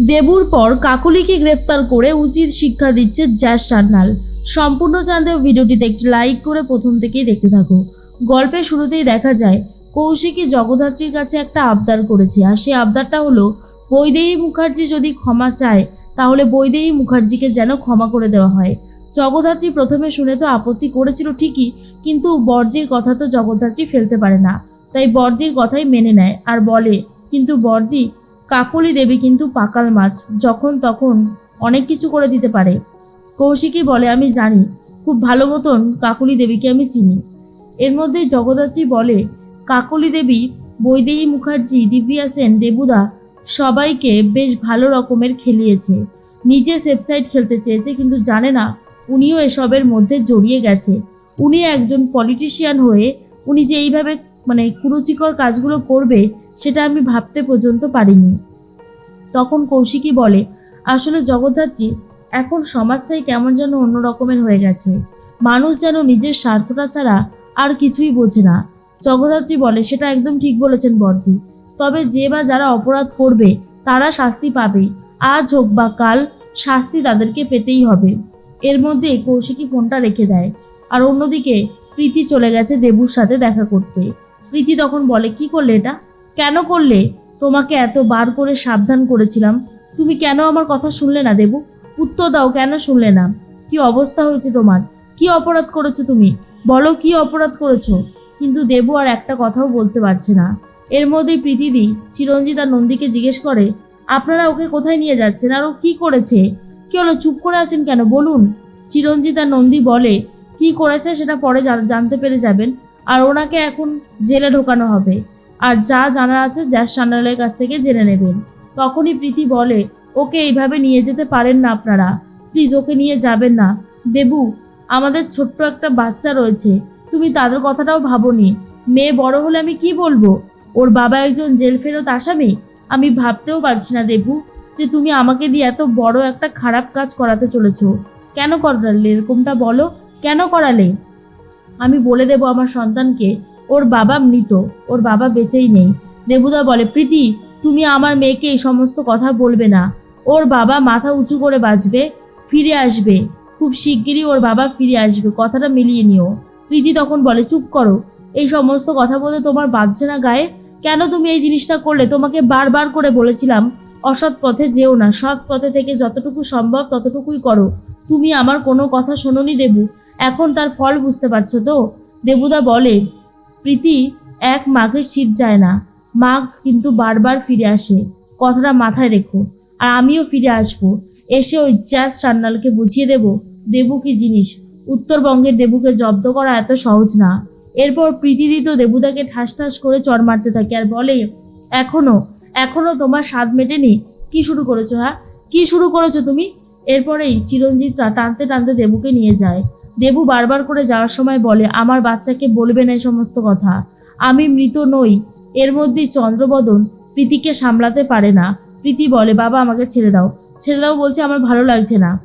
দেবুর পর কাকুলিকে গ্রেপ্তার করে উচিত শিক্ষা দিচ্ছে জ্যাস সান্যাল। সম্পূর্ণ জানতে ভিডিওটিতে একটি লাইক করে প্রথম থেকেই দেখতে থাকো। গল্পের শুরুতেই দেখা যায়, কৌশিকী জগদ্ধাত্রীর কাছে একটা আবদার করেছে আর সেই আবদারটা হলো, বৈদেহী মুখার্জি যদি ক্ষমা চায়, তাহলে বৈদেহী মুখার্জিকে যেন ক্ষমা করে দেওয়া হয়। জগদ্ধাত্রী প্রথমে শুনে তো আপত্তি করেছিল ঠিকই, কিন্তু বর্দির কথা তো জগদ্ধাত্রী ফেলতে পারে না। তাই বর্দির কথাই মেনে নেয় আর বলে, কিন্তু বর্দি কাকলি দেবী কিন্তু পাকাল মাছ, যখন তখন অনেক কিছু করে দিতে পারে। কৌশিকী বলে, আমি জানি, খুব ভালো মতন কাকলি দেবীকে আমি চিনি। এর মধ্যে জগদ্ধাত্রী বলে, কাকলি দেবী, বৈদেহী মুখার্জি দিব্যা সেন, দেবুদা সবাইকে বেশ ভালো রকমের খেলিয়েছে। নিজে সেফসাইড খেলতে চেয়েছে, কিন্তু জানে না, উনিও এসবের মধ্যে জড়িয়ে গেছে। উনি একজন পলিটিশিয়ান হয়ে, উনি যে এইভাবে মানে কুরুচিকর কাজগুলো করবে, সেটা আমি ভাবতে পর্যন্ত পারিনি। তখন কৌশিকী বলে, আসলে জগদ্ধাত্রী, এখন সমাজটাই কেমন যেন অন্য রকমের হয়ে গেছে। মানুষ যেন নিজের স্বার্থটা ছাড়া আর কিছুই বোঝে না। জগদ্ধাত্রী বলে, সেটা একদম ঠিক বলেছেন বর্দি। তবে যে বা যারা অপরাধ করবে, তারা শাস্তি পাবে। আজ হোক বা কাল, শাস্তি তাদেরকে পেতেই হবে। এর মধ্যে কৌশিকী ফোনটা রেখে দেয়। আর অন্যদিকে প্রীতি চলে গেছে দেবুর সাথে দেখা করতে। প্রীতি তখন বলে, কি করলে এটা? কেন করলে? তোমাকে এত বার করে সাবধান করেছিলাম। তুমি কেন আমার কথা শুনলে না দেবু? উত্তর দাও, কেন শুনলে না? কি অবস্থা হয়েছে তোমার? কি অপরাধ করেছ তুমি? বলো কি অপরাধ করেছ? কিন্তু দেবু আর একটা কথাও বলতে পারছে না। এর মধ্যেই প্রীতিদি চিরঞ্জিত আর নন্দীকে জিজ্ঞেস করে, আপনারা ওকে কোথায় নিয়ে যাচ্ছেন? আর ও কী করেছে? কি হলো? চুপ করে আছেন কেন? বলুন। চিরঞ্জিত আর নন্দী বলে, কি করেছে সেটা পরে জানতে পেরে যাবেন। আর ওনাকে এখন জেলে ঢোকানো হবে। আর যা জানার আছে, জ্যাস সান্যালের কাছ থেকে জেনে নেবেন। তখনই প্রীতি বলে, ওকে এইভাবে নিয়ে যেতে পারেন না আপনারা। প্লিজ ওকে নিয়ে যাবেন না। দেবু, আমাদের ছোট্ট একটা বাচ্চা রয়েছে। তুমি তাদের কথাটাও ভাবোনি। মেয়ে বড় হলে আমি কি বলব? ওর বাবা একজন জেল ফেরত আসামি? আমি ভাবতেও পারছি না, দেবু, যে তুমি আমাকে দিয়ে এত বড় একটা খারাপ কাজ করাতে চলেছ। কেন করালে? এরকমটা বলো। কেন করালে? আমি বলে দেব আমার সন্তানকে, ওর বাবা মৃত, ওর বাবা বেঁচেই নেই। দেবুদা বলে, প্রীতি, তুমি আমার মেয়েকে এই সমস্ত কথা বলবে না। ওর বাবা মাথা উঁচু করে বাঁচবে, ফিরে আসবে। খুব শিগগিরই ওর বাবা ফিরে আসবে। কথাটা মিলিয়ে নিও। প্রীতি তখন বলে, চুপ করো। এই সমস্ত কথা বলতে তোমার বাজছে না গায়ে? কেন তুমি এই জিনিসটা করলে? তোমাকে বারবার করে বলেছিলাম, অসৎ পথে যেও না। সৎ পথে থেকে যতটুকু সম্ভব ততটুকুই করো। তুমি আমার কোনো কথা শোনোনি দেবু। এখন তার ফল বুঝতে পারছ তো? দেবুদা বলে, প্রীতি, এক মাঘের শীত যায় না। মাঘ কিন্তু বারবার ফিরে আসে। কথাটা মাথায় রেখো। আর আমিও ফিরে আসব। এসে ওই জ্যাস সান্নালকে বুঝিয়ে দেব। দেবু কি জিনিস? উত্তরবঙ্গের দেবুকে জব্দ করা এত সহজ না। এরপর প্রীতিদি তো দেবুদাকে ঠাস ঠাস করে চড় মারতে থাকে আর বলে, এখনও এখনও তোমার স্বাদ মেটেনি? কি শুরু করেছ হ্যাঁ? কি শুরু করেছ তুমি? এরপরেই চিরঞ্জিতটা টানতে টানতে দেবুকে নিয়ে যায়। দেবু বারবার করে যাওয়ার সময় বলে, আমার বাচ্চাকে বলবে না এই সমস্ত কথা। আমি মৃত নই। এর মধ্যেই চন্দ্রবদন প্রীতিকে সামলাতে পারে না। প্রীতি বলে, বাবা, আমাকে ছেড়ে দাও। ছেড়ে দাও বলছে, আমার ভালো লাগছে না।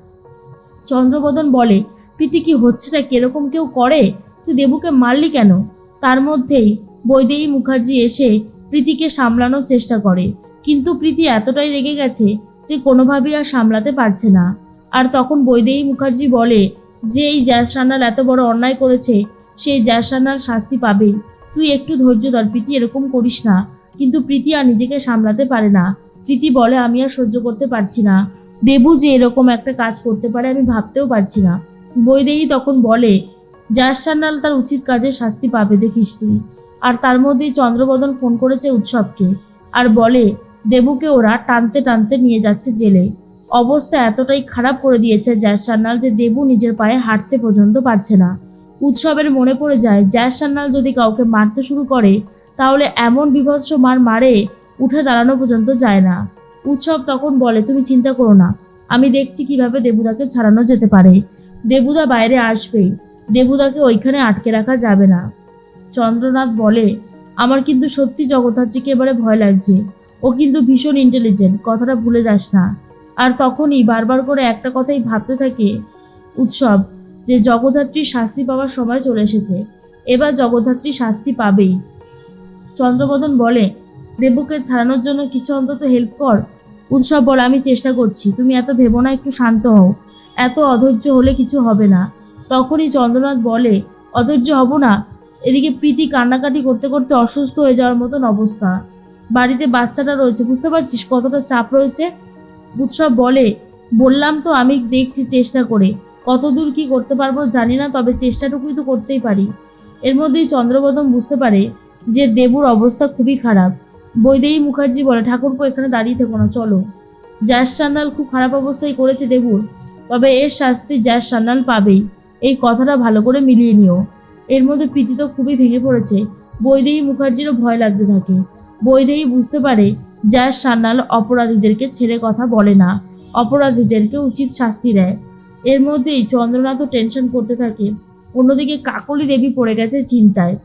চন্দ্রবদন বলে, প্রীতি কি হচ্ছেটা কীরকম কেউ করে? তুই দেবুকে মারলি কেন? তার মধ্যেই বৈদেহী মুখার্জি এসে প্রীতিকে সামলানোর চেষ্টা করে। কিন্তু প্রীতি এতটাই রেগে গেছে যে কোনোভাবেই আর সামলাতে পারছে না। আর তখন বৈদেহী মুখার্জি বলে যে এই জ্যাস রান্নাল এত বড় অন্যায় করেছে সেই জ্যাস রান্নাল শাস্তি পাবেই। তুই একটু ধৈর্য ধর, প্রীতি এরকম করিস না। কিন্তু প্রীতি আর নিজেকে সামলাতে পারে না। প্রীতি বলে, আমি আর সহ্য করতে পারছি না। দেবু যে এরকম একটা কাজ করতে পারে, আমি ভাবতেও পারছি না। বৈদেহী তখন বলে জ্যাস সান্যাল তার উচিত কাজের শাস্তি পাবে, দেখিস তুই। আর তার মধ্যেই চন্দ্রবদন ফোন করেছে উৎসবকে। আর বলে, দেবুকে ওরা টানতে টানতে নিয়ে যাচ্ছে জেলে। অবস্থা এতটাই খারাপ করে দিয়েছে জ্যাস সান্যাল যে দেবু নিজের পায়ে হাঁটতে পর্যন্ত পারছে না। উৎসবের মনে পড়ে যায় জ্যাস সান্যাল যদি কাউকে মারতে শুরু করে, তাহলে এমন বিভৎস মার মারে উঠে দাঁড়ানো পর্যন্ত যায় না। উৎসব তখন বলে, তুমি চিন্তা করো না, আমি দেখছি কীভাবে দেবুদাকে ছাড়ানো যেতে পারে। দেবুদা বাইরে আসবেই দেবুদাকে ওইখানে আটকে রাখা যাবে না। চন্দ্রনাথ বলে, আমার কিন্তু সত্যি জগদ্ধাত্রীকে এবারে ভয় লাগছে। ও কিন্তু ভীষণ ইন্টেলিজেন্ট কথাটা ভুলে যাস না। আর তখনই বারবার করে একটা কথাই ভাবতে থাকে উৎসব, যে জগদ্ধাত্রীর শাস্তি পাওয়ার সময় চলে এসেছে। এবার জগদ্ধাত্রী শাস্তি পাবেই। চন্দ্রবদন বলে, দেবুকে ছাড়ানোর জন্য কিছু অন্তত হেল্প কর। উৎসব বলে, আমি চেষ্টা করছি। তুমি এত ভেবো না, একটু শান্ত হও। এত অধৈর্য হলে কিছু হবে না। তখনই চন্দ্রনাথ বলে, অধৈর্য হব না। এদিকে প্রীতি কান্নাকাটি করতে করতে অসুস্থ হয়ে যাওয়ার মতন অবস্থা। বাড়িতে বাচ্চাটা রয়েছে, বুঝতে পারছিস কতটা চাপ রয়েছে? উৎসব বলে, বললাম তো, আমি দেখছি চেষ্টা করে। কতদূর কি করতে পারব জানি না, তবে চেষ্টাটুকুই তো করতেই পারি। এর মধ্যেই চন্দ্রবদন বুঝতে পারে যে দেবুর অবস্থা খুবই খারাপ। বৈদেহী মুখার্জি বলে, ঠাকুরপো, এখানে দাঁড়িয়ে থেকো না, চলো। জ্যাস সান্যাল খুব খারাপ অবস্থায় করেছে দেবুর, তবে এর শাস্তি জ্যাস সান্যাল পাবেই। এই কথাটা ভালো করে মিলিয়ে নিও। এর মধ্যে প্রীতি তো খুবই ভেঙে পড়েছে। বৈদেহী মুখার্জিরও ভয় লাগতে থাকে। বৈদেহী বুঝতে পারে জ্যাস সান্যাল অপরাধীদেরকে ছেড়ে কথা বলে না। অপরাধীদেরকে উচিত শাস্তি দেয়। এর মধ্যেই চন্দ্রনাথও টেনশন করতে থাকে। অন্যদিকে কাকলি দেবী পড়ে গেছে চিন্তায়।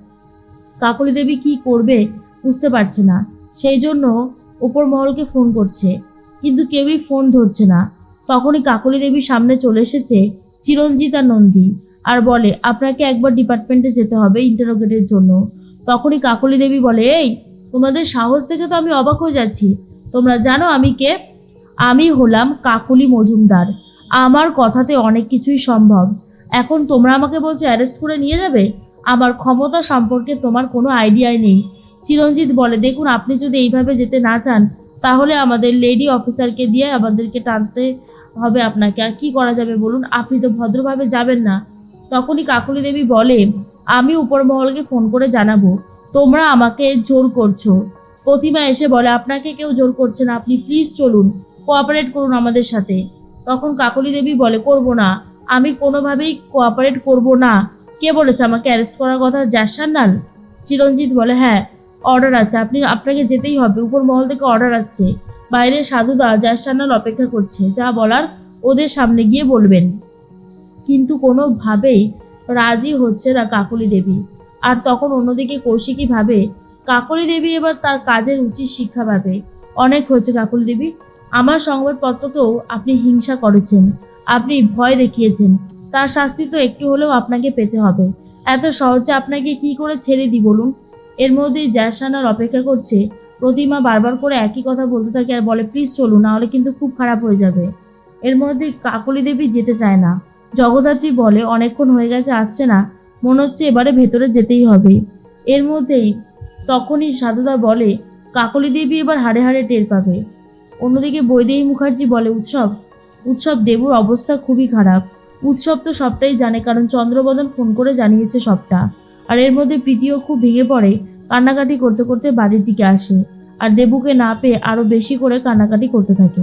কাকলি দেবী কি করবে বুঝতে পারছে না। সেই জন্য ওপর মহলকে ফোন করছে। কিন্তু কেউই ফোন ধরছে না। তখনই কাকলি দেবীর সামনে চলে এসেছে চিরঞ্জিতা নন্দী আর বলে, আপনাকে একবার ডিপার্টমেন্টে যেতে হবে ইন্টারোগেটের জন্য। তখনই কাকলি দেবী বলে, এই তোমাদের সাহস থেকে তো আমি অবাক হয়ে যাচ্ছি। তোমরা জানো আমি কে? আমি হলাম কাকুলি মজুমদার। আমার কথাতে অনেক কিছুই সম্ভব। এখন তোমরা আমাকে বলছো অ্যারেস্ট করে নিয়ে যাবে? আমার ক্ষমতা সম্পর্কে তোমার কোনো আইডিয়াই নেই। চিরঞ্জিত বলে, দেখুন, আপনি যদি এইভাবে যেতে না চান, তাহলে আমাদের লেডি অফিসারকে দিয়ে আমাদেরকে টানতে হবে আপনাকে। আর কি করা যাবে বলুন? আপনি তো ভদ্রভাবে যাবেন না। তখনই কাকুলি দেবী বলে, আমি উপরমহলকে ফোন করে জানাব। তোমরা আমাকে জোর করছ। প্রতিমা এসে বলে, আপনাকে কেউ জোর করছে না, আপনি প্লিজ চলুন কোঅপারেট করুন আমাদের সাথে। তখন কাকলি দেবী বলে, করব না, আমি কোনোভাবেই কোঅপারেট করব না। কে বলেছে আমাকে অ্যারেস্ট করার কথা? জাসান্নাল চিরঞ্জিত বলে হ্যাঁ অর্ডার আছে, আপনি, আপনাকে যেতেই হবে উপর মহল থেকে অর্ডার আসছে। বাইরে সাধুদা জাসান্নাল অপেক্ষা করছে, যা বলার ওদের সামনে গিয়ে বলবেন। কিন্তু কোনোভাবেই রাজি হচ্ছে না কাকলি দেবী। আর তখন অন্যদিকে কৌশিকী ভাবে, কাকলি দেবী এবার তার কাজের উচিত শিক্ষা পাবে। অনেক হয়েছে কাকলি দেবী। আমার সংবাদপত্রকেও আপনি হিংসা করেছেন, আপনি ভয় দেখিয়েছেন। তার শাস্তি তো একটু হলেও আপনাকে পেতে হবে। এত সহজে আপনাকে কি করে ছেড়ে দিই বলুন? এর মধ্যেই জ্যাসানার অপেক্ষা করছে। প্রতিমা বারবার করে একই কথা বলতে থাকে আর বলে, প্লিজ চলুন নাহলে কিন্তু খুব খারাপ হয়ে যাবে। এর মধ্যে কাকলি দেবী যেতে চায় না। জগদ্ধাত্রী বলে, অনেকক্ষণ হয়ে গেছে, আসছে না। মনে হচ্ছে এবারে ভেতরে যেতেই হবে। এর মধ্যেই তখনই সাধুদা বলে, কাকলি দেবী এবার হাড়ে হাড়ে টের পাবে। অন্যদিকে বৈদেহী মুখার্জি বলে, উৎসব উৎসব দেবুর অবস্থা খুবই খারাপ। উৎসব তো সবটাই জানে, কারণ চন্দ্রবদন ফোন করে জানিয়েছে সবটা। আর এর মধ্যে প্রীতিও খুব ভেঙে পড়ে, কান্নাকাটি করতে করতে বাড়ির দিকে আসে। আর দেবুকে না পেয়ে আরও বেশি করে কান্নাকাটি করতে থাকে।